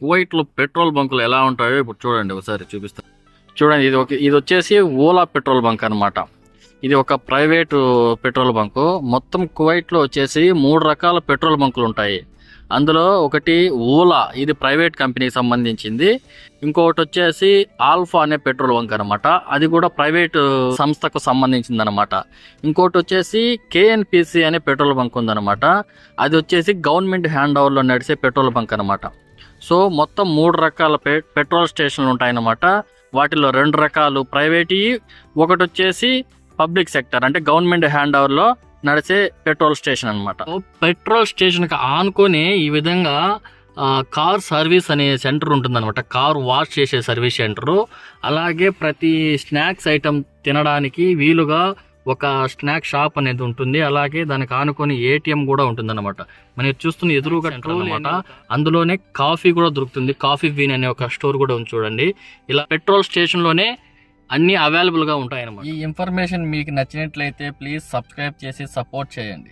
కువైట్లో పెట్రోల్ బంకులు ఎలా ఉంటాయో ఇప్పుడు చూడండి ఒకసారి చూపిస్తాను చూడండి ఇది ఒక ఇది వచ్చేసి ఓలా పెట్రోల్ బంక్ అనమాట ఇది ఒక ప్రైవేటు పెట్రోల్ బంకు. మొత్తం కువైట్లో వచ్చేసి మూడు రకాల పెట్రోల్ బంకులు ఉంటాయి. అందులో ఒకటి ఓలా ఇది ప్రైవేట్ కంపెనీకి సంబంధించింది. ఇంకొకటి వచ్చేసి ఆల్ఫా అనే పెట్రోల్ బంక్ అనమాట అది కూడా ప్రైవేట్ సంస్థకు సంబంధించింది అనమాట ఇంకోటి వచ్చేసి కేఎన్పిసి అనే పెట్రోల్ బంక్ ఉందన్నమాట. అది వచ్చేసి గవర్నమెంట్ హ్యాండ్ ఓవర్లో నడిచే పెట్రోల్ బంక్ అనమాట సో మొత్తం మూడు రకాల పె పెట్రోల్ స్టేషన్లు ఉంటాయన్నమాట. వాటిలో రెండు రకాలు ప్రైవేట్ ఒకటి వచ్చేసి పబ్లిక్ సెక్టర్ అంటే గవర్నమెంట్ హ్యాండ్ ఓవర్లో నడిచే పెట్రోల్ స్టేషన్ అనమాట పెట్రోల్ స్టేషన్కి ఆనుకొని ఈ విధంగా కార్ సర్వీస్ అనే సెంటర్ ఉంటుందన్నమాట. కార్ వాష్ చేసే సర్వీస్ సెంటరు. అలాగే ప్రతి స్నాక్స్ ఐటమ్ తినడానికి వీలుగా ఒక స్నాక్ షాప్ అనేది ఉంటుంది. అలాగే దానికి ఆనుకొని ఏటీఎం కూడా ఉంటుందన్నమాట. మనం ఇది చూస్తున్న ఎదురుగా అనమాట అందులోనే కాఫీ కూడా దొరుకుతుంది. కాఫీ బీన్ అనే ఒక స్టోర్ కూడా ఉంది చూడండి. ఇలా పెట్రోల్ స్టేషన్లోనే అన్ని అవైలబుల్గా ఉంటాయన్నమాట. ఈ ఇన్ఫర్మేషన్ మీకు నచ్చినట్లయితే ప్లీజ్ సబ్స్క్రైబ్ చేసి సపోర్ట్ చేయండి.